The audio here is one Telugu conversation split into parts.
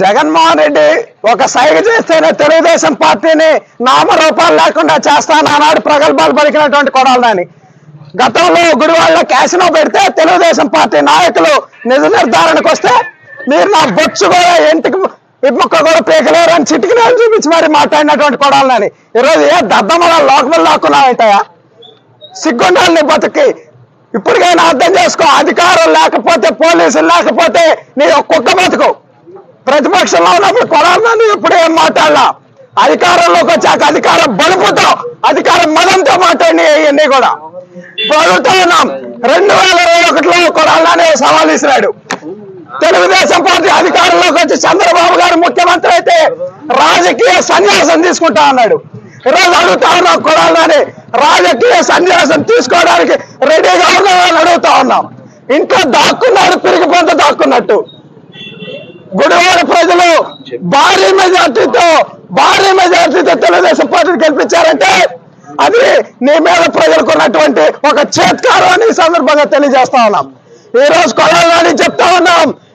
జగన్మోహన్ రెడ్డి ఒక సైగ చేస్తేనే తెలుగుదేశం పార్టీని నామరూపాలు లేకుండా చేస్తాను చేస్తానన్నాడు ప్రగల్భాలు పలికినటువంటి కొడాలని. గతంలో గుడివాళ్ళ క్యాసినో పెడితే తెలుగుదేశం పార్టీ నాయకులు నిజ నిర్ధారణకు వస్తే మీరు నా బొచ్చు కూడా ఇంటికి ఇమ్మొక్క కూడా పీకలేరు అని చిటికిన చూపించి మరి మాట్లాడినటువంటి కొడాలని. ఈరోజు ఏ దద్దమల లోకములు లాక్కున్నావంటాయా సిగ్గుండాలి నీ బతుకి ఇప్పటికైనా అర్థం చేసుకో అధికారం లేకపోతే పోలీసులు లేకపోతే నీ ఒక్కొక్క బతుకు. ప్రతిపక్షంలో ఉన్నప్పుడు కొడాలని ఇప్పుడు ఏం మాట్లాడలా? అధికారంలోకి వచ్చాక అధికారం బలుపుతో అధికారం మదంతో మాట్లాడి ఇవన్నీ కూడా. బలుతో ఉన్నాం. రెండు వేల ఇరవై ఒకటిలో కొడాలని సవాల్ ఇసిరాడు తెలుగుదేశం పార్టీ అధికారంలోకి వచ్చి చంద్రబాబు ముఖ్యమంత్రి అయితే రాజకీయ సన్యాసం తీసుకుంటా అన్నాడు. ఈరోజు అడుగుతా ఉన్నాం కొడాలని రాజకీయ సన్యాసం తీసుకోవడానికి రెడీగా ఉన్నామని అడుగుతా ఉన్నాం. ఇంట్లో దాక్కున్నాడు పిరిగి పొంత దాక్కున్నట్టు. గుడివాడ ప్రజలు భారీ మెజార్టీతో భారీ మెజార్టీతో తెలుగుదేశం పార్టీని గెలిపించారంటే అది నీ మీద ప్రజలకు ఉన్నటువంటి ఒక చేత్కారం అని సందర్భంగా తెలియజేస్తా ఉన్నాం. ఈ రోజు కొడాలని చెప్తా ఉన్నాం.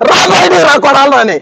రాబోయేరా కొడాలని